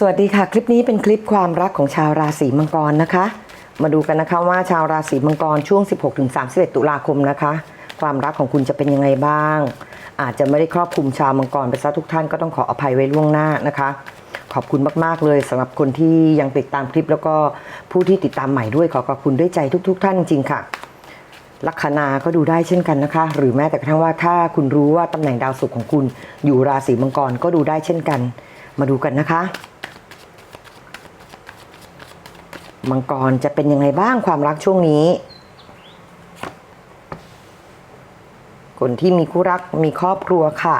สวัสดีค่ะ คลิปนี้เป็นคลิปความรักของชาวราศีมังกรนะคะ มาดูกันนะคะว่าชาวราศีมังกรช่วง 16-31 ตุลาคมนะคะ ความรักของคุณจะเป็นยังไงบ้าง อาจจะไม่ได้ครอบคลุมชาวมังกรไปซะทุกท่านก็ต้องขออภัยไว้ล่วงหน้านะคะ ขอบคุณมากๆเลยสำหรับคนที่ยังติดตามคลิป แล้วก็ผู้ที่ติดตามใหม่ด้วยขอขอบคุณด้วยใจทุก ๆ ท่านจริงค่ะลัคนาก็ดูได้เช่นกันนะคะ หรือแม้แต่กระทั่งว่าถ้าคุณรู้ว่าตำแหน่งดาวศุกร์ของคุณอยู่ราศีมังกรก็ดูได้เช่นกัน มาดูกันนะคะ มังกรจะเป็นยังไงบ้างความรักช่วงนี้ คนที่มีคู่รักมีครอบครัวค่ะ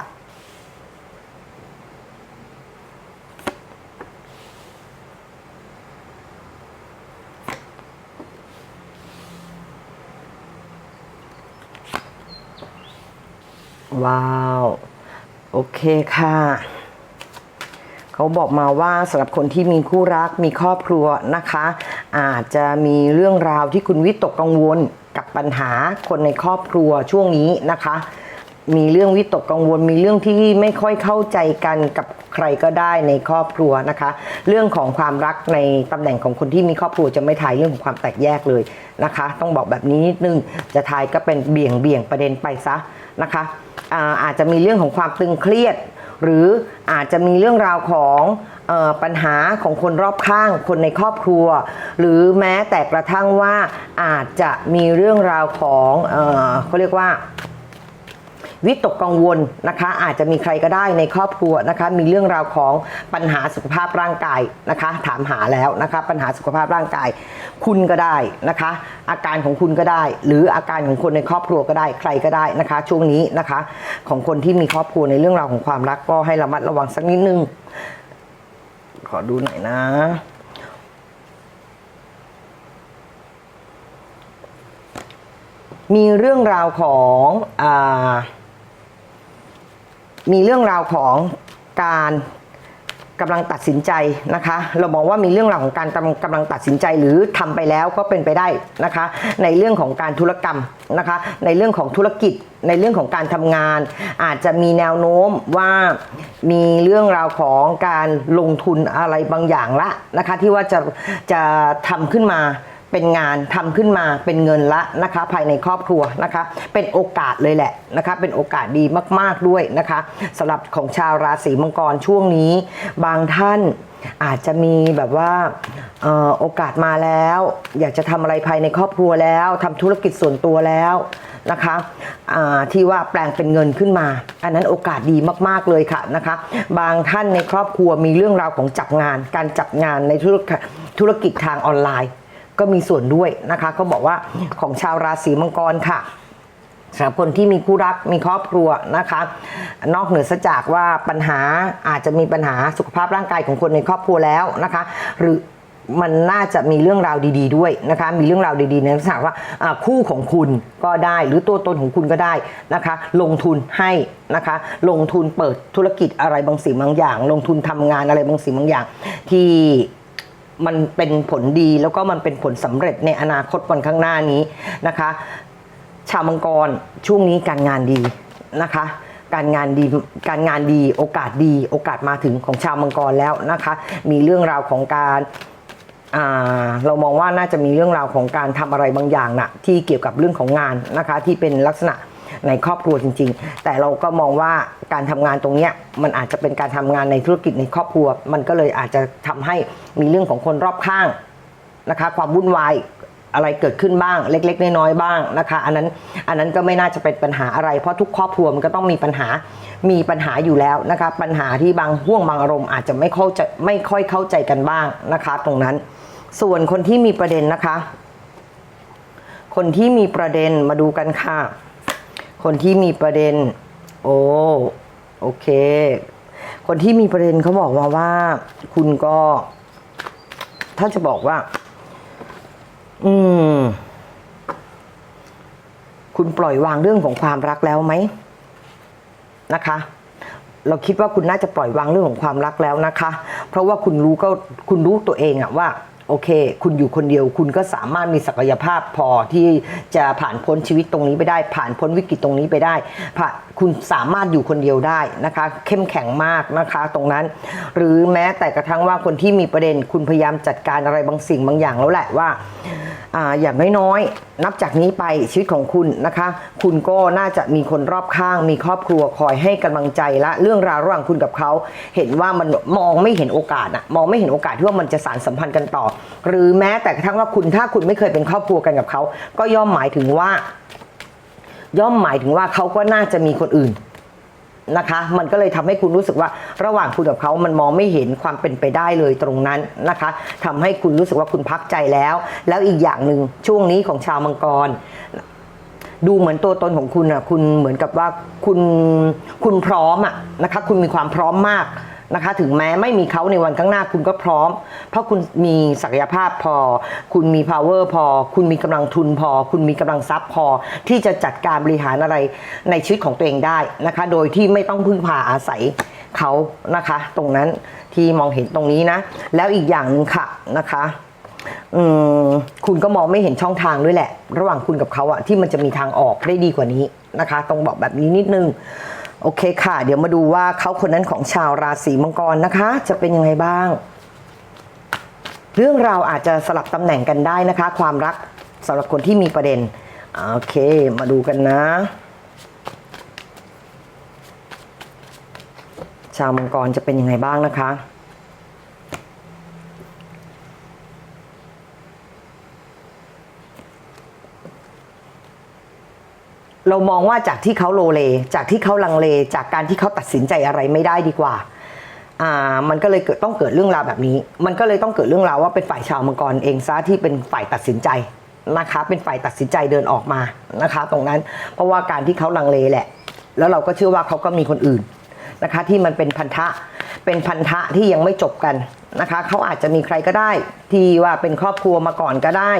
ว้าว โอเคค่ะเขาบอกมาว่าสำหรับคนที่มีคู่รักมีครอบครัวนะคะ อาจจะมีเรื่องราวที่คุณวิตกกังวลกับปัญหาคนในครอบครัวช่วงนี้นะคะ มีเรื่องวิตกกังวล มีเรื่องที่ไม่ค่อยเข้าใจกันกับใครก็ได้ในครอบครัวนะคะ เรื่องของความรักในตำแหน่งของคนที่มีครอบครัวจะไม่ทายเรื่องของความแตกแยกเลยนะคะ ต้องบอกแบบนี้นิดนึงจะทายก็เป็นเบี่ยงเบี่ยงประเด็นไปซะนะคะอาอาจจะมีเรื่องของความตึงเครียด หรืออาจจะมีเรื่องราวของ ปัญหาของคนรอบข้าง คนในครอบครัว หรือแม้แต่กระทั่งว่าอาจจะมีเรื่องราวของเออเขาเรียกว่าวิตกกังวลนะคะอาจจะมีใครก็ได้ในครอบครัวนะคะมีเรื่องราวของปัญหาสุขภาพร่างกายนะคะ ถามหาแล้วนะคะปัญหาสุขภาพร่างกาย คุณก็ได้นะคะ อาการของคุณก็ได้ หรืออาการของคนในครอบครัวก็ได้ใครก็ได้นะคะ ช่วงนี้นะคะ ของคนที่มีครอบครัวในเรื่องราวของความรักก็ให้ระมัดระวังสักนิดนึง ขอดูหน่อยนะมีเรื่องราวของอมีเรื่องราวของการ กำลังตัดสินใจนะคะ เรามองว่ามีเรื่องราวของการกำลังตัดสินใจหรือทำไปแล้วก็เป็นไปได้นะคะ ในเรื่องของการธุรกรรมนะคะ ในเรื่องของธุรกิจ ในเรื่องของการทำงาน อาจจะมีแนวโน้มว่ามีเรื่องราวของการลงทุนอะไรบางอย่างละนะคะ ที่ว่าจะจะทำขึ้นมา เป็นงานทำขึ้นมาเป็นเงินละนะคะ ภายในครอบครัวนะคะ เป็นโอกาสเลยแหละนะคะ เป็นโอกาสดีมากๆด้วยนะคะสำหรับของชาวราศีมังกรช่วงนี้ บางท่านอาจจะมีแบบว่าออโอกาสมาแล้ว อยากจะทำอะไรภายในครอบครัวแล้วทำธุรกิจส่วนตัวแล้วนะคะที่ว่าแปลงเป็นเงินขึ้นมา อันนั้นโอกาสดีมากๆเลยค่ะนะคะ บางท่านในครอบครัวมีเรื่องราวของจับงาน การจับงานในธุรกิจทางออนไลน์ ก็มีส่วนด้วยนะคะก็บอกว่าของชาวราศีมังกรค่ะสำหรับคนที่มีคู่รักมีครอบครัวนะคะ นอกเหนือจากว่าปัญหาอาจจะมีปัญหาสุขภาพร่างกายของคนในครอบครัวแล้วนะคะ หรือมันน่าจะมีเรื่องราวดี ๆ ด้วยนะคะ มีเรื่องราวดีๆในลักษณะว่าอ่าคู่ของคุณก็ได้หรือตัวตนของคุณก็ได้นะคะ ลงทุนให้นะคะ ลงทุนเปิดธุรกิจอะไรบางสิ่งบางอย่าง ลงทุนทำงานอะไรบางสิ่งบางอย่างที่ มันเป็นผลดีแล้วก็มันเป็นผลสำเร็จในอนาคตวันข้างหน้านี้นะคะ ชาวมังกรช่วงนี้การงานดีนะคะการงานดีการงานดีโอกาสดีโอกาสมาถึงของชาวมังกรแล้วนะคะ มีเรื่องราวของการเรามองว่าน่าจะมีเรื่องราวของการทำอะไรบางอย่างนะที่เกี่ยวกับเรื่องของงานนะคะที่เป็นลักษณะ ในครอบครัวจริง ๆ แต่เราก็มองว่าการทำงานตรงนี้มันอาจจะเป็นการทำงานในธุรกิจในครอบครัว มันก็เลยอาจจะทำให้มีเรื่องของคนรอบข้างนะคะความวุ่นวายอะไรเกิดขึ้นบ้างเล็ก ๆ น้อยๆบ้างนะคะอันนั้นอันนั้นก็ไม่น่าจะเป็นปัญหาอะไร เพราะทุกครอบครัวมันก็ต้องมีปัญหามีปัญหาอยู่แล้วนะคะปัญหาที่บางห่วงบางอารมณ์อาจจะไม่เข้าใจไม่ค่อยเข้าใจกันบ้างนะคะ ตรงนั้น ส่วนคนที่มีประเด็นนะคะ คนที่มีประเด็นมาดูกันค่ะ คนที่มีประเด็น โอ้โอเค คนที่มีประเด็นเขาบอกมาว่า คุณก็ ถ้าจะบอกว่า อืม คุณปล่อยวางเรื่องของความรักแล้วไหมนะคะ เราคิดว่าคุณน่าจะปล่อยวางเรื่องของความรักแล้วนะคะ เพราะว่าคุณรู้ก็คุณรู้ตัวเองอะว่า โอเค คุณอยู่คนเดียว คุณก็สามารถมีศักยภาพพอที่จะผ่านพ้นชีวิตตรงนี้ไปได้ ผ่านพ้นวิกฤตตรงนี้ไปได้ผ่าคุณสามารถอยู่คนเดียวได้นะคะ เข้มแข็งมากนะคะตรงนั้น หรือแม้แต่กระทั่งว่าคนที่มีประเด็น คุณพยายามจัดการอะไรบางสิ่งบางอย่างแล้วแหละว่าออย่างน้อยๆ นับจากนี้ไปชีวิตของคุณนะคะ คุณก็น่าจะมีคนรอบข้าง มีครอบครัวคอยให้กำลังใจและเรื่องราวระหว่างคุณกับเขา เห็นว่ามันมองไม่เห็นโอกาสอะมองไม่เห็นโอกาสที่ว่ามันจะสานสัมพันธ์กันต่อหรือแม้แต่กระทั่งว่าคุณถ้าคุณไม่เคยเป็นครอบครัวกันกับเขาก็ย่อมหมายถึงว่า ย่อมหมายถึงว่าเขาก็น่าจะมีคนอื่นนะคะ มันก็เลยทำให้คุณรู้สึกว่าระหว่างคุณกับเขามันมองไม่เห็นความเป็นไปได้เลยตรงนั้นนะคะทำให้คุณรู้สึกว่าคุณพักใจแล้ว แล้วอีกอย่างหนึ่งช่วงนี้ของชาวมังกร ดูเหมือนตัวตนของคุณอะคุณเหมือนกับว่าคุณคุณพร้อมอะนะคะ คุณมีความพร้อมมาก นะคะ ถึงแม้ไม่มีเขาในวันข้างหน้าคุณก็พร้อม เพราะคุณมีศักยภาพพอ คุณมี power พอ คุณมีกำลังทุนพอ คุณมีกำลังทรัพย์พอ ที่จะจัดการบริหารอะไรในชีวิตของตัวเองได้นะคะ โดยที่ไม่ต้องพึ่งพาอาศัยเขานะคะ ตรงนั้นที่มองเห็นตรงนี้นะ แล้วอีกอย่างหนึ่งค่ะนะคะคุณก็มองไม่เห็นช่องทางด้วยแหละ ระหว่างคุณกับเขาอะที่มันจะมีทางออกได้ดีกว่านี้นะคะ ต้องบอกแบบนี้นิดนึง โอเคค่ะ เดี๋ยวมาดูว่าเขาคนนั้นของชาวราศีมังกรนะคะ จะเป็นยังไงบ้าง เรื่องราวอาจจะสลับตำแหน่งกันได้นะคะ ความรักสำหรับคนที่มีประเด็นโอเค มาดูกันนะ ชาวมังกรจะเป็นยังไงบ้างนะคะ เรามองว่าจากที่เขาโลเล จากที่เขาลังเล จากการที่เขาตัดสินใจอะไรไม่ได้ดีกว่าอ่า มันก็เลยเกิดต้องเกิดเรื่องราวแบบนี้ มันก็เลยต้องเกิดเรื่องราวว่าเป็นฝ่ายชาวมังกรเองซะที่เป็นฝ่ายตัดสินใจนะคะ เป็นฝ่ายตัดสินใจเดินออกมานะคะ ตรงนั้นเพราะว่าการที่เขาลังเลแหละ แล้วเราก็เชื่อว่าเขาก็มีคนอื่นนะคะ ที่มันเป็นพันธะเป็นพันธะที่ยังไม่จบกันนะคะ เขาอาจจะมีใครก็ได้ ที่ว่าเป็นครอบครัวมาก่อนก็ได้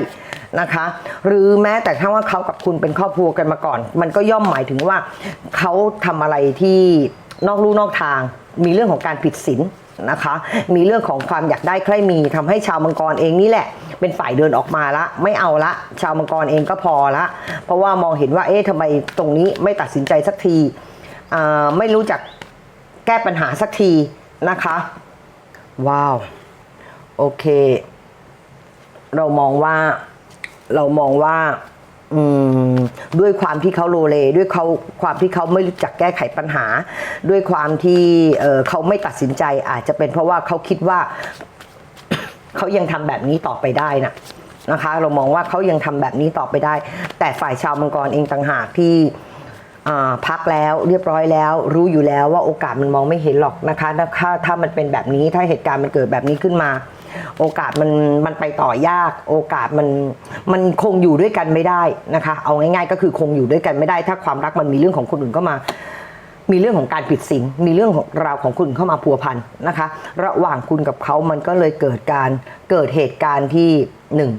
นะคะ หรือแม้แต่ถ้าว่าเขากับคุณเป็นครอบครัวกันมาก่อน มันก็ย่อมหมายถึงว่าเขาทำอะไรที่นอกลู่นอกทาง มีเรื่องของการผิดศีลนะคะ มีเรื่องของความอยากได้ใครมีทำให้ชาวมังกรเองนี่แหละ เป็นฝ่ายเดินออกมาละ ไม่เอาละ ชาวมังกรเองก็พอละ เพราะว่ามองเห็นว่าเอ๊ะทำไมตรงนี้ไม่ตัดสินใจสักทีไม่รู้จักแก้ปัญหาสักทีนะคะ ว้าว โอเค เรามองว่า เรามองว่าด้วยความที่เขาโลเล ด้วยเขาความที่เขาไม่รู้จักแก้ไขปัญหา ด้วยความที่เเขาไม่ตัดสินใจอาจจะเป็นเพราะว่าเขาคิดว่าเขายังทำแบบนี้ต่อไปได้นะนะคะ เรามองว่าเขายังทำแบบนี้ต่อไปได้ แต่ฝ่ายชาวมังกรเองต่างหากที่พักแล้วเรียบร้อยแล้ว รู้อยู่แล้วว่าโอกาสมันมองไม่เห็นหรอกนะคะถ้าถ้ามันเป็นแบบนี้ถ้าเหตุการณ์มันเกิดแบบนี้ขึ้นมา โอกาสมันมันไปต่อยาก โอกาสมันมันคงอยู่ด้วยกันไม่ได้นะคะ เอาง่ายๆ ก็คือคงอยู่ด้วยกันไม่ได้ ถ้าความรักมันมีเรื่องของคนอื่นเข้ามา มีเรื่องของการผิดศีลมีเรื่องของราวของคุณเข้ามาพัวพันนะคะ ระหว่างคุณกับเขามันก็เลยเกิดการเกิดเหตุการณ์ที่หนึ่ง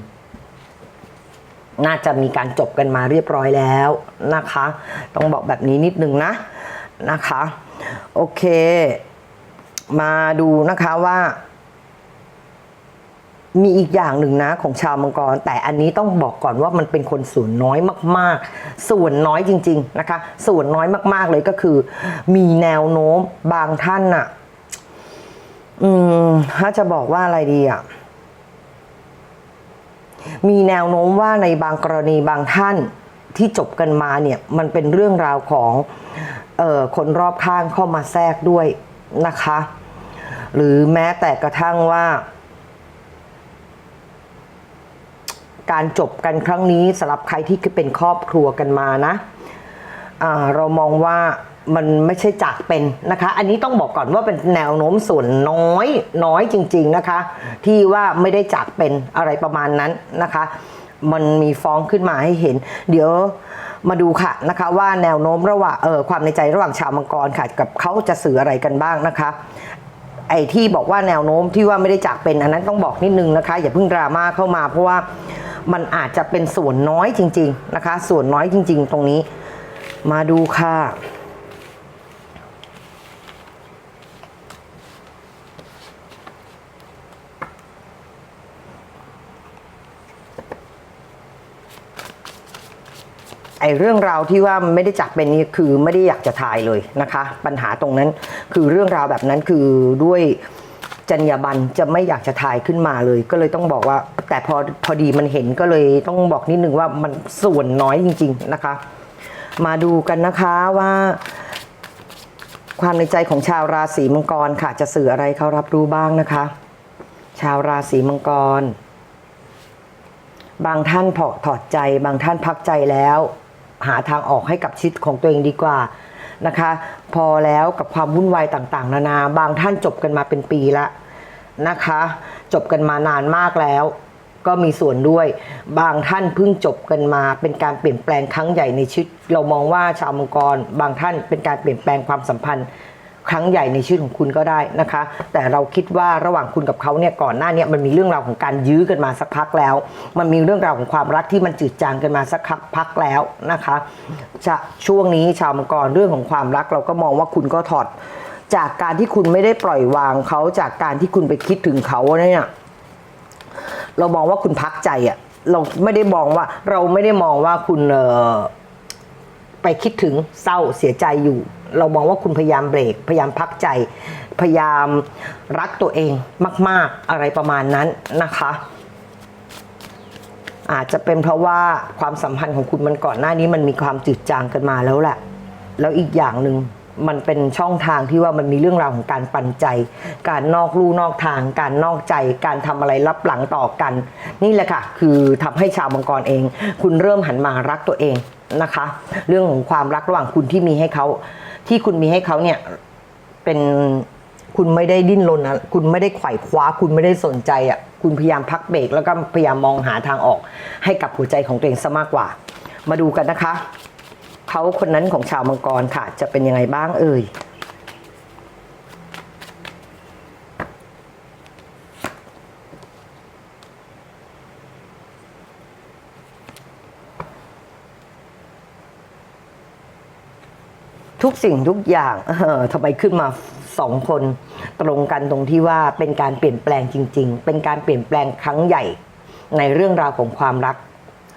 น่าจะมีการจบกันมาเรียบร้อยแล้วนะคะ ต้องบอกแบบนี้นิดนึงนะนะคะ โอเค มาดูนะคะว่า มีอีกอย่างหนึ่งนะของชาวมังกร แต่อันนี้ต้องบอกก่อนว่ามันเป็นคนส่วนน้อยมาก ๆ ส่วนน้อยจริง ๆ นะคะ ส่วนน้อยมาก ๆ เลยก็คือ มีแนวโน้มบางท่านน่ะอืมถ้าจะบอกว่าอะไรดีอะมีแนวโน้มว่าในบางกรณีบางท่านที่จบกันมาเนี่ยมันเป็นเรื่องราวของออคนรอบข้างเข้ามาแทรกด้วยนะคะ หรือแม้แต่กระทั่งว่า การจบกันครั้งนี้สำหรับใครที่เป็นครอบครัวกันมานะเรามองว่ามันไม่ใช่จากเป็นนะคะ อันนี้ต้องบอกก่อนว่าเป็นแนวโน้มส่วนน้อยน้อยจริง ๆนะคะ ที่ว่าไม่ได้จากเป็นอะไรประมาณนั้นนะคะ มันมีฟ้องขึ้นมาให้เห็น เดี๋ยวมาดูค่ะนะคะ ว่าแนวโน้มระหว่างเออความในใจระหว่างชาวมังกรค่ะ กับเขาจะสื่ออะไรกันบ้างนะคะไอ้ที่บอกว่าแนวโน้มที่ว่าไม่ได้จากเป็นอันนั้นต้องบอกนิดนึงนะคะ อย่าเพิ่งดราม่าเข้ามาเพราะว่า มันอาจจะเป็นส่วนน้อยจริง ๆ นะคะ ส่วนน้อยจริง ๆ ตรงนี้ มาดูค่ะไอเรื่องราวที่ว่าไม่ได้จับเป็นนี่คือไม่ได้อยากจะถ่ายเลยนะคะ ปัญหาตรงนั้นคือเรื่องราวแบบนั้นคือด้วย จรรยาบรรณจะไม่อยากจะถ่ายขึ้นมาเลย ก็เลยต้องบอกว่า แต่พอพอดีมันเห็นก็เลยต้องบอกนิดนึงว่ามันส่วนน้อยจริง ๆนะคะ มาดูกันนะคะว่าความในใจของชาวราศีมังกรค่ะ จะสื่ออะไรเขารับรู้บ้างนะคะ ชาวราศีมังกร บางท่านพอถอดใจ บางท่านพักใจแล้ว หาทางออกให้กับชีวิตของตัวเองดีกว่า นะคะ พอแล้วกับความวุ่นวายต่างๆ นานา บางท่านจบกันมาเป็นปีละนะคะ จบกันมานานมากแล้ว ก็มีส่วนด้วย บางท่านเพิ่งจบกันมา เป็นการเปลี่ยนแปลงครั้งใหญ่ในชีวิต เรามองว่าชาวมังกร บางท่านเป็นการเปลี่ยนแปลงความสัมพันธ์ ครั้งใหญ่ในชีวิตของคุณก็ได้นะคะ แต่เราคิดว่าระหว่างคุณกับเขาเนี่ยก่อนหน้าเนี้มันมีเรื่องราวของการยื้อกันมาสักพักแล้ว มันมีเรื่องราวของความรักที่มันจืดจางกันมาสักพักแล้วนะคะจะช่วงนี้ชาวมังกรเรื่องของความรักเราก็มองว่าคุณก็ถอด จากการที่คุณไม่ได้ปล่อยวางเขาจากการที่คุณไปคิดถึงเขาเนี่ยเรามองว่าคุณพักใจอะเราไม่ได้มองว่าเราไม่ได้มองว่าคุณเออไปคิดถึงเศร้าเสียใจอยู่ เรามองว่าคุณพยายามเบรก พยายามพักใจ พยายามรักตัวเองมาก ๆ อะไรประมาณนั้นนะคะ อาจจะเป็นเพราะว่าความสัมพันธ์ของคุณมันก่อนหน้านี้มันมีความจืดจางกันมาแล้วแหละ แล้วอีกอย่างหนึ่งมันเป็นช่องทางที่ว่ามันมีเรื่องราวของการปันใจ การนอกลู่นอกทาง การนอกใจ การทำอะไรรับหลังต่อกัน นี่แหละค่ะ คือทำให้ชาวมังกรเอง คุณเริ่มหันมารักตัวเองนะคะ เรื่องของความรักระหว่างคุณที่มีให้เขา ที่คุณมีให้เขาเนี่ยเป็นคุณไม่ได้ดิ้นรนนะคุณไม่ได้ไขว่คว้า คุณไม่ได้สนใจอะคุณพยายามพักเบรกแล้วก็พยายามมองหาทางออก ให้กับหัวใจของตัวเองซะมากกว่า มาดูกันนะคะ เขาคนนั้นของชาวมังกรค่ะ จะเป็นยังไงบ้างเอ่ย ทุกสิ่งทุกอย่างทำไมขึ้นมาสองคนตรงกันตรงที่ว่าเป็นการเปลี่ยนแปลงจริง ๆ เป็นการเปลี่ยนแปลงครั้งใหญ่ในเรื่องราวของความรัก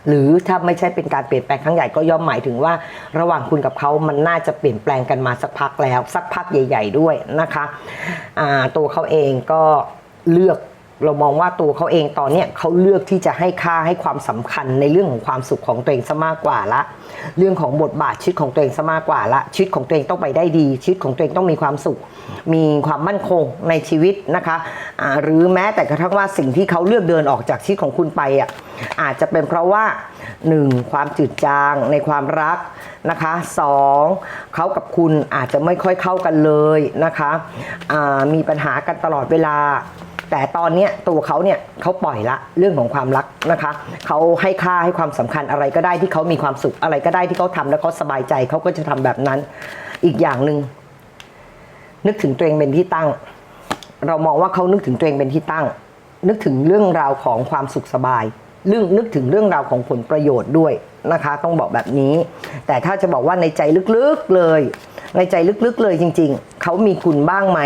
หรือถ้าไม่ใช่เป็นการเปลี่ยนแปลงครั้งใหญ่ก็ย่อมหมายถึงว่า ระหว่างคุณกับเขามันน่าจะเปลี่ยนแปลงกันมาสักพักแล้ว สักพักใหญ่ ๆ ด้วยนะคะตัวเขาเองก็เลือก เรามองว่าตัวเขาเองตอนเนี้ยเขาเลือกที่จะให้ค่าให้ความสำคัญในเรื่องของความสุขของตัวเองซะมากกว่าละ เรื่องของบทบาทชีวิตของตัวเองซะมากกว่าละชีวิตของตัวเองต้องไปได้ดีชีวิตของตัวเองต้องมีความสุข มีความมั่นคงในชีวิตนะคะอ่าหรือแม้แต่กระทั่งว่าสิ่งที่เขาเลือกเดินออกจากชีวิตของคุณไปอะอาจจะเป็นเพราะว่าหนึ่งความจืดจางในความรักนะคะสองเขากับคุณอาจจะไม่ค่อยเข้ากันเลยนะคะอ่ามีปัญหากันตลอดเวลา แต่ตอนเนี้ยตัวเขาเนี่ยเขาปล่อยละเรื่องของความรักนะคะเขาให้ค่าให้ความสำคัญอะไรก็ได้ที่เขามีความสุขอะไรก็ได้ที่เขาทำแล้วเขาสบายใจเขาก็จะทำแบบนั้น อีกอย่างหนึ่งนึกถึงตัวเองเป็นที่ตั้ง เรามองว่าเขานึกถึงตัวเองเป็นที่ตั้ง นึกถึงเรื่องราวของความสุขสบายเรื่องนึกถึงเรื่องราวของผลประโยชน์ด้วยนะคะ ต้องบอกแบบนี้ แต่ถ้าจะบอกว่าในใจลึกๆเลย ในใจลึกๆเลยจริง ๆเขามีคุณบ้างไหม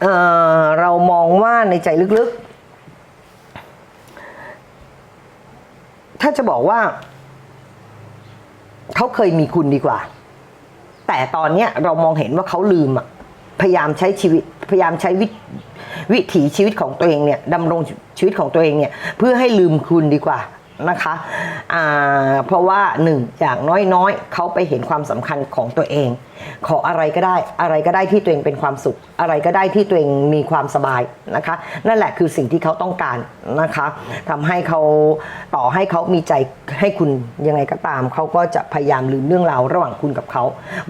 เเรามองว่าในใจลึกๆ ถ้าจะบอกว่า เขาเคยมีคุณดีกว่า แต่ตอนเนี้ยเรามองเห็นว่าเขาลืมอะพยายามใช้ชีวิตพยายามใช้วิวิถีชีวิตของตัวเองเนี่ยดำรงชีวิตของตัวเองเนี่ย เพื่อให้ลืมคุณดีกว่า นะคะเพราะว่าหนึ่งอย่างน้อยๆเขาไปเห็นความสำคัญของตัวเอง ขออะไรก็ได้อะไรก็ได้ที่ตัวเองเป็นความสุข อะไรก็ได้ที่ตัวเองมีความสบายนะคะ นั่นแหละคือสิ่งที่เขาต้องการนะคะทำให้เขาต่อให้เขามีใจให้คุณยังไงก็ตาม เขาก็จะพยายามลืมเรื่องราวระหว่างคุณกับเขา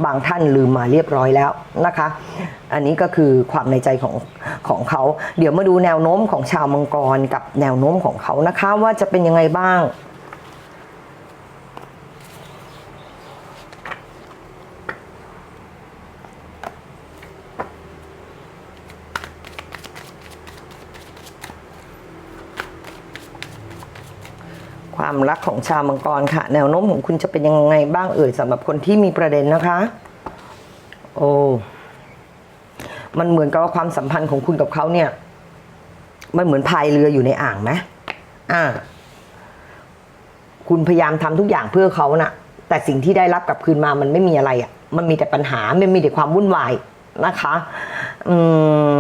บางท่านลืมมาเรียบร้อยแล้วนะคะอันนี้ก็คือความในใจของของเขา เดี๋ยวมาดูแนวโน้มของชาวมังกรกับแนวโน้มของเขานะคะ ว่าจะเป็นยังไงบ้างความรักของชาวมังกรค่ะ แนวโน้มของคุณจะเป็นยังไงบ้างเอ่ยสำหรับคนที่มีประเด็นนะคะ โอ้ มันเหมือนกับว่าความสัมพันธ์ของคุณกับเขาเนี่ย มันเหมือนพายเรืออยู่ในอ่างไหมอ่า คุณพยายามทำทุกอย่างเพื่อเขานะแต่สิ่งที่ได้รับกลับคืนมามันไม่มีอะไรอะ่ะ มันมีแต่ปัญหามันมีแต่ความวุ่นวายนะคะ อืม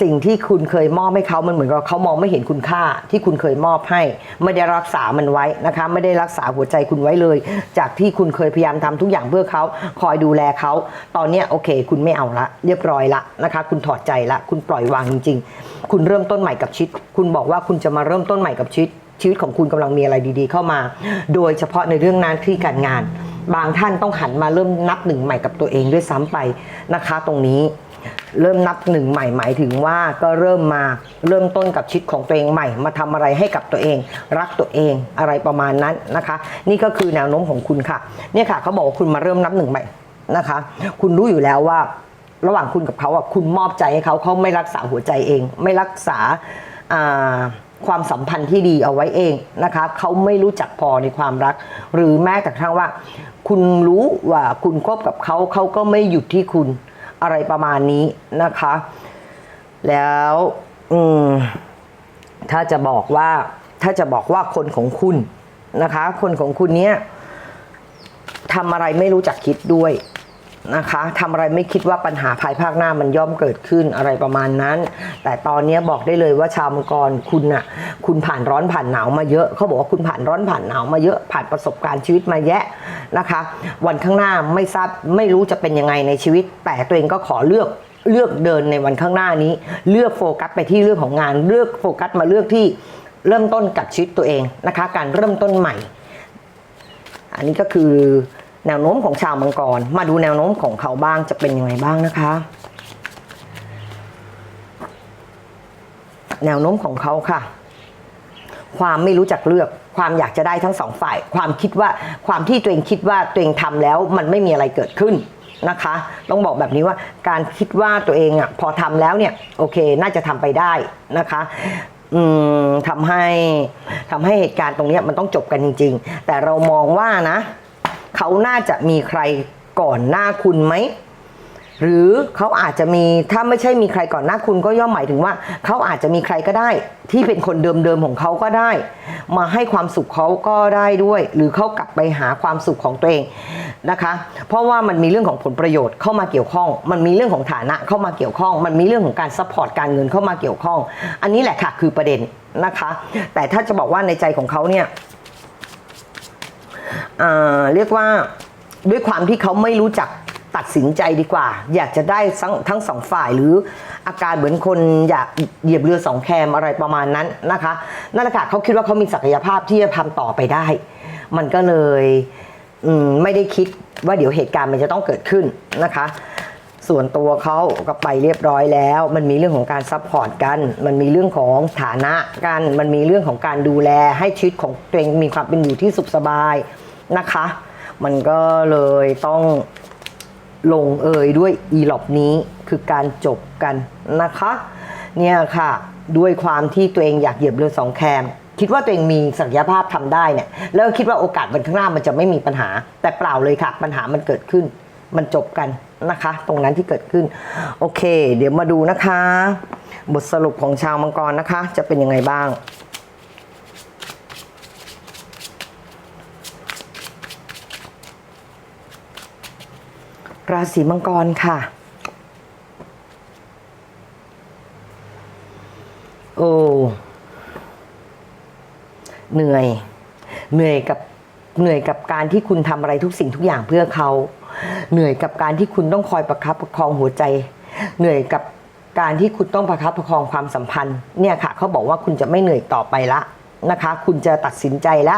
สิ่งที่คุณเคยมอบให้เขามันเหมือนกับเขามองไม่เห็นคุณค่าที่คุณเคยมอบให้ ไม่ได้รักษามันไว้นะคะ ไม่ได้รักษาหัวใจคุณไว้เลย จากที่คุณเคยพยายามทำทุกอย่างเพื่อเขาคอยดูแลเขา ตอนนี้โอเค คุณไม่เอาละเรียบร้อยละนะคะ คุณถอดใจละ คุณปล่อยวางจริง ๆ คุณเริ่มต้นใหม่กับชีวิตคุณบอกว่าคุณจะมาเริ่มต้นใหม่กับชีวิตชีวิตของคุณกำลังมีอะไรดีๆ เข้ามา โดยเฉพาะในเรื่องงานที่การงาน บางท่านต้องหันมาเริ่มนับหนึ่งใหม่กับตัวเองด้วยซ้ำไปนะคะ ตรงนี้ เริ่มนับหนึ่งใหม่หมายถึงว่าก็เริ่มมาเริ่มต้นกับชีวิตของตัวเองใหม่ มาทำอะไรให้กับตัวเอง รักตัวเองอะไรประมาณนั้นนะคะ นี่ก็คือแนวโน้มของคุณค่ะเนี่ยค่ะเขาบอกว่าคุณมาเริ่มนับหนึ่งใหม่นะคะ คุณรู้อยู่แล้วว่า ระหว่างคุณกับเขาอะคุณมอบใจให้เขาเขาไม่รักษาหัวใจเอง ไม่รักษาความสัมพันธ์ที่ดีเอาไว้เองนะคะเขาไม่รู้จักพอในความรัก หรือแม้แต่กระทั่งว่า คุณรู้ว่าคุณคบกับเขาเขาก็ไม่หยุดที่คุณ อะไรประมาณนี้นะคะ แล้วอืมถ้าจะบอกว่าถ้าจะบอกว่าคนของคุณนะคะ คนของคุณเนี้ยทำอะไรไม่รู้จักคิดด้วย นะคะทำอะไรไม่คิดว่าปัญหาภายภาคหน้ามันย่อมเกิดขึ้นอะไรประมาณนั้น แต่ตอนนี้บอกได้เลยว่าชาวมังกรคุณน่ะคุณผ่านร้อนผ่านหนาวมาเยอะเขาบอกว่าคุณผ่านร้อนผ่านหนาวมาเยอะผ่านประสบการณ์ชีวิตมาแยะนะคะ วันข้างหน้าไม่ทราบไม่รู้จะเป็นยังไงในชีวิต แต่ตัวเองก็ขอเลือกเลือกเดินในวันข้างหน้านี้ เลือกโฟกัสไปที่เรื่องของงาน เลือกโฟกัสมาเลือกที่เริ่มต้นกับชีวิตตัวเองนะคะ การเริ่มต้นใหม่ อันนี้ก็คือ แนวโน้มของชาวมังกร มาดูแนวโน้มของเขาบ้างจะเป็นยังไงบ้างนะคะ แนวโน้มของเขาค่ะ ความไม่รู้จักเลือกความอยากจะได้ทั้งสองฝ่าย ความคิดว่าความที่ตัวเองคิดว่าตัวเองทำแล้วมันไม่มีอะไรเกิดขึ้นนะคะ ต้องบอกแบบนี้ว่าการคิดว่าตัวเองอะพอทำแล้วเนี่ยโอเคน่าจะทำไปได้นะคะอืมทำให้ทำให้เหตุการณ์ตรงนี้มันต้องจบกันจริง ๆ แต่เรามองว่านะ เขาน่าจะมีใครก่อนหน้าคุณไหมหรือเขาอาจจะมีถ้าไม่ใช่มีใครก่อนหน้าคุณก็ย่อมหมายถึงว่า เขาอาจจะมีใครก็ได้ ที่เป็นคนเดิมๆของเขาก็ได้ มาให้ความสุขเขาก็ได้ด้วย หรือเขากลับไปหาความสุขของตัวเองนะคะ เพราะว่ามันมีเรื่องของผลประโยชน์เข้ามาเกี่ยวข้อง มันมีเรื่องของฐานะเข้ามาเกี่ยวข้อง มันมีเรื่องของการซัพพอร์ตการเงินเข้ามาเกี่ยวข้อง อันนี้แหละค่ะคือประเด็นนะคะ แต่ถ้าจะบอกว่าในใจของเขาเนี่ย เรียกว่าด้วยความที่เขาไม่รู้จักตัดสินใจดีกว่า อยากจะได้ทั้งทั้งสองฝ่ายหรืออาการเหมือนคนอยากเหยียบเรือสองแคมอะไรประมาณนั้นนะคะนั่นแหละค่ะเขาคิดว่าเขามีศักยภาพที่จะทำต่อไปได้ มันก็เลยมไม่ได้คิดว่าเดี๋ยวเหตุการณ์มันจะต้องเกิดขึ้นนะคะ ส่วนตัวเขาก็ไปเรียบร้อยแล้ว มันมีเรื่องของการซัพพอร์ตกัน มันมีเรื่องของฐานะกัน มันมีเรื่องของการดูแลให้ชีวิตของตัวเองมีความเป็นอยู่ที่สุขสบายนะคะ มันก็เลยต้องลงเอยด้วยอีหลอบนี้คือการจบกันนะคะ เนี่ยค่ะ ด้วยความที่ตัวเองอยากเหยียบเรือสองแคมคิดว่าตัวเองมีศักยภาพทำได้เนี่ยแล้วคิดว่าโอกาสวันข้างหน้ามันจะไม่มีปัญหา แต่เปล่าเลยค่ะ ปัญหามันเกิดขึ้น มันจบกัน นะคะ ตรงนั้นที่เกิดขึ้น โอเค เดี๋ยวมาดูนะคะ บทสรุปของชาวมังกรนะคะ จะเป็นยังไงบ้างราศีมังกรค่ะ โอ้ เหนื่อย เหนื่อยกับ เหนื่อยกับการที่คุณทำอะไรทุกสิ่งทุกอย่างเพื่อเขา เหนื่อยกับการที่คุณต้องคอยประคับประคองหัวใจ เหนื่อยกับการที่คุณต้องประคับประคองความสัมพันธ์ เนี่ยค่ะเขาบอกว่าคุณจะไม่เหนื่อยต่อไปละนะคะ คุณจะตัดสินใจและ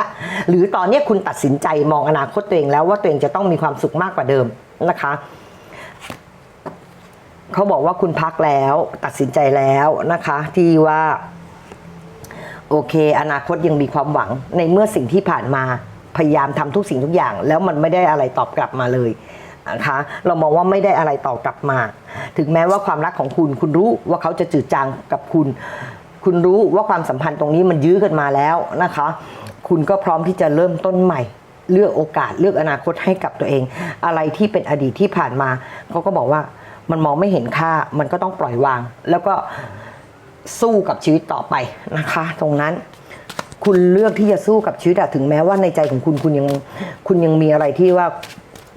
หรือตอนนี้คุณตัดสินใจมองอนาคตตัวเองแล้วว่าตัวเองจะต้องมีความสุขมากกว่าเดิมนะคะเขาบอกว่าคุณพักแล้วตัดสินใจแล้วนะคะ ที่ว่า โอเค อนาคตยังมีความหวังในเมื่อสิ่งที่ผ่านมา พยายามทำทุกสิ่งทุกอย่าง แล้วมันไม่ได้อะไรตอบกลับมาเลยนะคะเรามองว่าไม่ได้อะไรตอบกลับมา ถึงแม้ว่าความรักของคุณคุณรู้ว่าเขาจะจืดจางกับคุณ คุณรู้ว่าความสัมพันธ์ตรงนี้มันยื้อกันมาแล้วนะคะ คุณก็พร้อมที่จะเริ่มต้นใหม่เลือกโอกาสเลือกอนาคตให้กับตัวเอง อะไรที่เป็นอดีตที่ผ่านมาเขาก็บอกว่ามันมองไม่เห็นค่ามันก็ต้องปล่อยวาง แล้วก็สู้กับชีวิตต่อไปนะคะ ตรงนั้น คุณเลือกที่จะสู้กับชีวิตอะถึงแม้ว่าในใจของคุณคุณยังคุณยังมีอะไรที่ว่า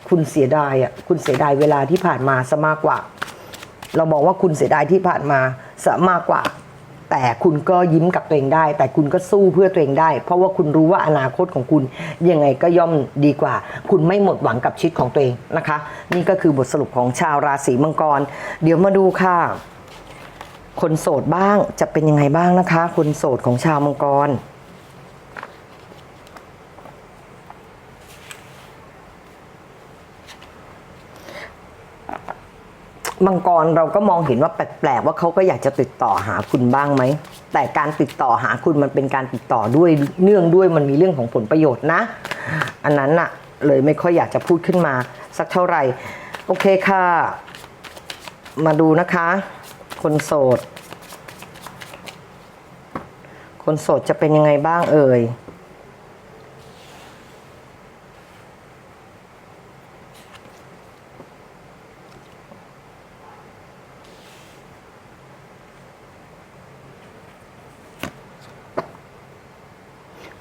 คุณเสียดายอะคุณเสียดายเวลาที่ผ่านมาซะมากกว่า เราบอกว่าคุณเสียดายที่ผ่านมาซะมากกว่า แต่คุณก็ยิ้มกับตัวเองได้ แต่คุณก็สู้เพื่อตัวเองได้ เพราะว่าคุณรู้ว่าอนาคตของคุณยังไงก็ย่อมดีกว่า คุณไม่หมดหวังกับชีวิตของตัวเองนะคะ นี่ก็คือบทสรุปของชาวราศีมังกร เดี๋ยวมาดูค่ะคนโสดบ้างจะเป็นยังไงบ้างนะคะ คนโสดของชาวมังกร มังกรเราก็มองเห็นว่าแปลกๆว่าเขาก็อยากจะติดต่อหาคุณบ้างไหม แต่การติดต่อหาคุณมันเป็นการติดต่อด้วยเนื่องด้วยมันมีเรื่องของผลประโยชน์นะ อันนั้นน่ะเลยไม่ค่อยอยากจะพูดขึ้นมา สักเท่าไหร่ โอเคค่ะ มาดูนะคะ คนโสด คนโสดจะเป็นยังไงบ้างเอ่ย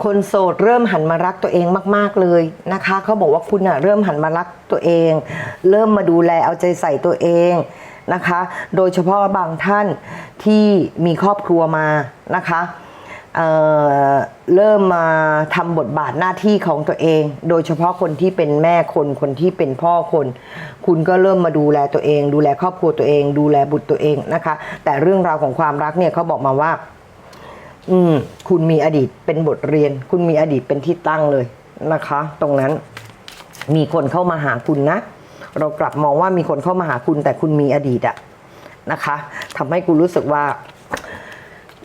คนโสดเริ่มหันมารักตัวเองมาก ๆเลยนะคะเขาบอกว่าคุณอะเริ่มหันมารักตัวเอง เริ่มมาดูแลเอาใจใส่ตัวเองนะคะ โดยเฉพาะบางท่านที่มีครอบครัวมานะคะเเริ่มมาทำบทบาทหน้าที่ของตัวเอง โดยเฉพาะคนที่เป็นแม่คนคนที่เป็นพ่อคน คุณก็เริ่มมาดูแลตัวเอง ดูแลครอบครัวตัวเอง ดูแลบุตรตัวเองนะคะ แต่เรื่องราวของความรักเนี่ยเขาบอกมาว่า อืมคุณมีอดีตเป็นบทเรียน คุณมีอดีตเป็นที่ตั้งเลยนะคะ ตรงนั้น มีคนเข้ามาหาคุณนะ เรากลับมองว่ามีคนเข้ามาหาคุณ แต่คุณมีอดีตอะนะคะทำให้คุณรู้สึกว่า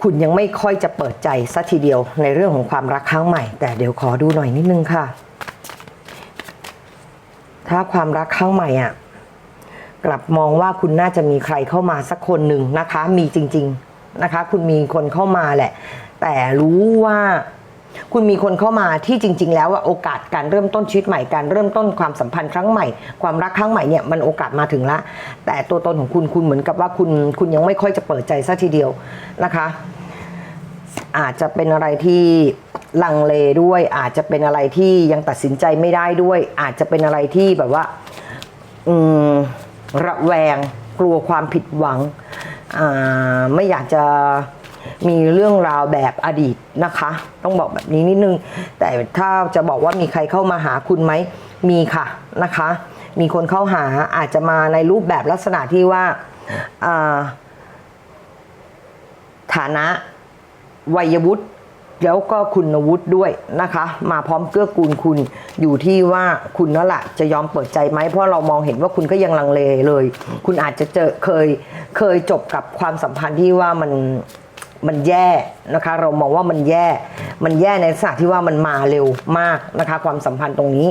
คุณยังไม่ค่อยจะเปิดใจสัทีเดียวในเรื่องของความรักครั้งใหม่ แต่เดี๋ยวขอดูหน่อยนิดนึงค่ะ ถ้าความรักครั้งใหม่อะกลับมองว่าคุณน่าจะมีใครเข้ามาสักคนหนึ่งนะคะ มีจริง ๆ นะคะ คุณมีคนเข้ามาแหละ แต่รู้ว่าคุณมีคนเข้ามาที่จริง ๆ แล้วว่าโอกาสการเริ่มต้นชีวิตใหม่การเริ่มต้นความสัมพันธ์ครั้งใหม่ ความรักครั้งใหม่เนี่ยมันโอกาสมาถึงละ แต่ตัวตนของคุณคุณเหมือนกับว่าคุณคุณยังไม่ค่อยจะเปิดใจซะทีเดียวนะคะ อาจจะเป็นอะไรที่ลังเลด้วย อาจจะเป็นอะไรที่ยังตัดสินใจไม่ได้ด้วย อาจจะเป็นอะไรที่แบบว่า อืมระแวงกลัวความผิดหวัง ไม่อยากจะมีเรื่องราวแบบอดีตนะคะ ต้องบอกแบบนี้นิดนึง แต่ถ้าจะบอกว่ามีใครเข้ามาหาคุณไหมมีค่ะนะคะ มีคนเข้าหาอาจจะมาในรูปแบบลักษณะที่ว่าฐานะวัยวุฒิ แล้วก็คุณวุฒิด้วยนะคะ มาพร้อมเกื้อกูลคุณอยู่ที่ว่าคุณนั่นแหละจะยอมเปิดใจไหมเพราะเรามองเห็นว่าคุณก็ยังลังเลเลย คุณอาจจะเจอเคยเคยจบกับความสัมพันธ์ที่ว่ามันมันแย่นะคะ เรามองว่ามันแย่ มันแย่ในลักษณะที่ว่ามันมาเร็วมากนะคะ ความสัมพันธ์ตรงนี้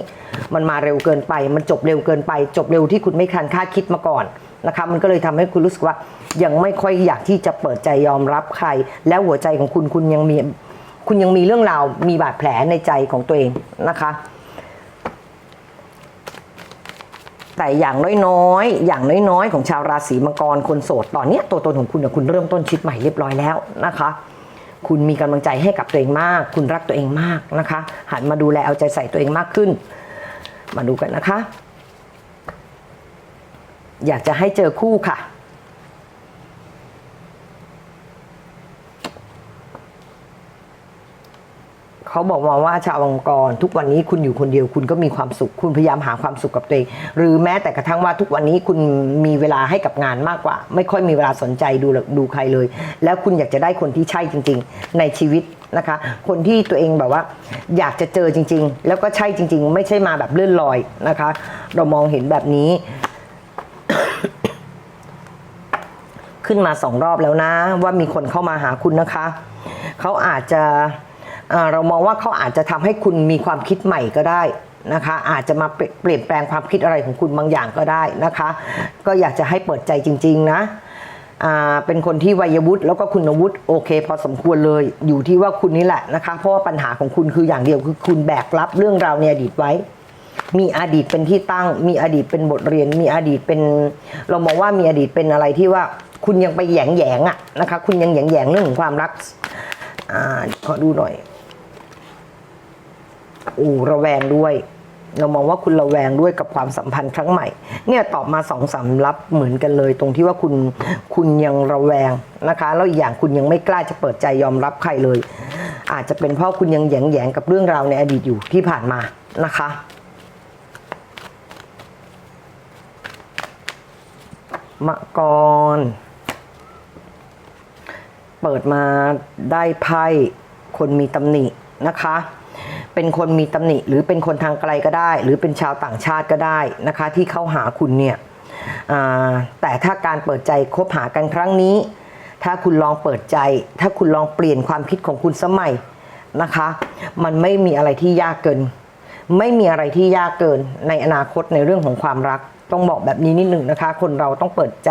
มันมาเร็วเกินไป มันจบเร็วเกินไป จบเร็วที่คุณไม่คันคาดคิดมาก่อนนะคะ มันก็เลยทำให้คุณรู้สึกว่ายังไม่ค่อยอยากที่จะเปิดใจยอมรับใคร แล้วหัวใจของคุณคุณยังมี คุณยังมีเรื่องราวมีบาดแผลในใจของตัวเองนะคะ แต่อย่างน้อยๆ อย่างน้อยๆ ของชาวราศีมังกรคนโสดตอนนี้ตัวตนของคุณนะคุณเริ่มต้นชีวิตใหม่เรียบร้อยแล้วนะคะ คุณมีกำลังใจให้กับตัวเองมาก คุณรักตัวเองมากนะคะ หันมาดูแลเอาใจใส่ตัวเองมากขึ้น มาดูกันนะคะ อยากจะให้เจอคู่ค่ะ เขาบอกมาว่าชาวมังกร ทุกวันนี้คุณอยู่คนเดียว คุณก็มีความสุข คุณพยายามหาความสุขกับตัวเองหรือแม้แต่กระทั่งว่าทุกวันนี้คุณมีเวลาให้กับงานมากกว่า ไม่ค่อยมีเวลาสนใจดูดูใครเลย แล้วคุณอยากจะได้คนที่ใช่จริง ๆ ในชีวิตนะคะ คนที่ตัวเองแบบว่า อยากจะเจอจริง ๆ แล้วก็ใช่จริง ๆ ไม่ใช่มาแบบเลื่อนลอยนะคะ เรามองเห็นแบบนี้ขึ้นมาสองรอบแล้วนะ ว่ามีคนเข้ามาหาคุณนะคะ เขาอาจจะ เรามองว่าเขาอาจจะทำให้คุณมีความคิดใหม่ก็ได้นะคะ อาจจะมาเปลี่ยนแปลงความคิดอะไรของคุณบางอย่างก็ได้นะคะ ก็อยากจะให้เปิดใจจริง ๆ นะเป็นคนที่วัยวุฒิแล้วก็คุณวุฒิโอเค พอสมควรเลยอยู่ที่ว่าคุณนี่แหละนะคะ เพราะว่าปัญหาของคุณคืออย่างเดียวคือคุณแบกรับเรื่องราวในอดีตไว้ มีอดีตเป็นที่ตั้ง มีอดีตเป็นบทเรียน มีอดีตเป็น เรามองว่ามีอดีตเป็นอะไรที่ว่าคุณยังไปแยงแยงๆอะนะคะ คุณยังแยงแยงเรื่องของความรักอขอดูหน่อย อูระแวงด้วย เรามองว่าคุณระแวงด้วยกับความสัมพันธ์ครั้งใหม่ เนี่ยตอบมาสองสามรับเหมือนกันเลย ตรงที่ว่าคุณคุณยังระแวงนะคะแล้วอีกอย่างคุณยังไม่กล้าจะเปิดใจยอมรับใครเลย อาจจะเป็นเพราะคุณยังแยงแยงกับเรื่องราวในอดีตอยู่ที่ผ่านมานะคะมะกร เปิดมาได้ไพ่คนมีตำหนินะคะ เป็นคนมีตำหนิ หรือเป็นคนทางไกลก็ได้ หรือเป็นชาวต่างชาติก็ได้นะคะ ที่เข้าหาคุณเนี่ยแต่ถ้าการเปิดใจคบหากันครั้งนี้ ถ้าคุณลองเปิดใจ ถ้าคุณลองเปลี่ยนความคิดของคุณสมัยนะคะ มันไม่มีอะไรที่ยากเกิน ไม่มีอะไรที่ยากเกินในอนาคตในเรื่องของความรัก ต้องบอกแบบนี้นิดหนึ่งนะคะ คนเราต้องเปิดใจ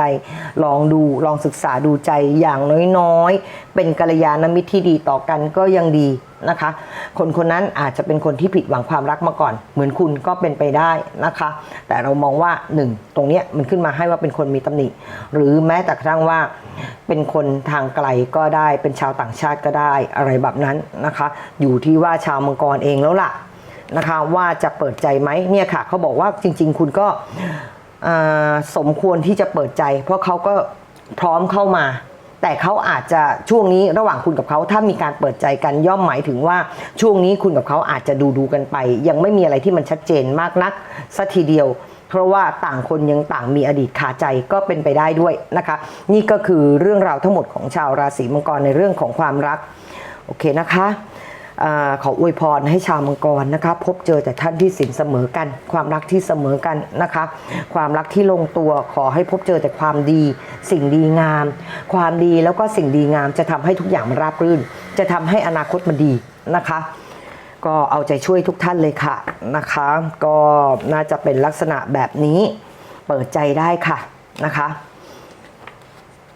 ลองดูลองศึกษาดูใจอย่างน้อยๆ เป็นกัลยาณมิตรที่ดีต่อกันก็ยังดีนะคะ คนคนนั้นอาจจะเป็นคนที่ผิดหวังความรักมาก่อน เหมือนคุณก็เป็นไปได้นะคะ แต่เรามองว่าหนึ่งตรงเนี้ยมันขึ้นมาให้ว่าเป็นคนมีตำหนิ หรือแม้แต่กระทั่งว่าเป็นคนทางไกลก็ได้เป็นชาวต่างชาติก็ได้อะไรแบบนั้นนะคะ อยู่ที่ว่าชาวมังกรเองแล้วล่ะ นะคะว่าจะเปิดใจไหมเนี่ยค่ะเขาบอกว่าจริง ๆ คุณก็สมควรที่จะเปิดใจ เพราะเขาก็พร้อมเข้ามา แต่เขาอาจจะช่วงนี้ระหว่างคุณกับเขาถ้ามีการเปิดใจกันย่อมหมายถึงว่าช่วงนี้คุณกับเขาอาจจะดูดูกันไป ยังไม่มีอะไรที่มันชัดเจนมากนักสัทีเดียว เพราะว่าต่างคนยังต่างมีอดีตคาใจก็เป็นไปได้ด้วยนะคะ นี่ก็คือเรื่องราวทั้งหมดของชาวราศีมังกรในเรื่องของความรักโอเคนะคะ อขออวยพรให้ชาวมังกรนะคะพบเจอแต่ท่านที่สินเสมอกัน ความรักที่เสมอกันนะคะ ความรักที่ลงตัวขอให้พบเจอแต่ความดีสิ่งดีงาม ความดีแล้วก็สิ่งดีงามจะทำให้ทุกอย่างมันราบรื่น จะทำให้อนาคตมันดีนะคะก็เอาใจช่วยทุกท่านเลยค่ะนะคะ ก็น่าจะเป็นลักษณะแบบนี้ เปิดใจได้ค่ะนะคะ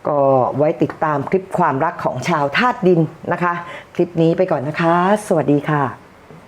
ก็ไว้ติดตามคลิปความรักของชาวธาตุดินนะคะ คลิปนี้ไปก่อนนะคะ สวัสดีค่ะ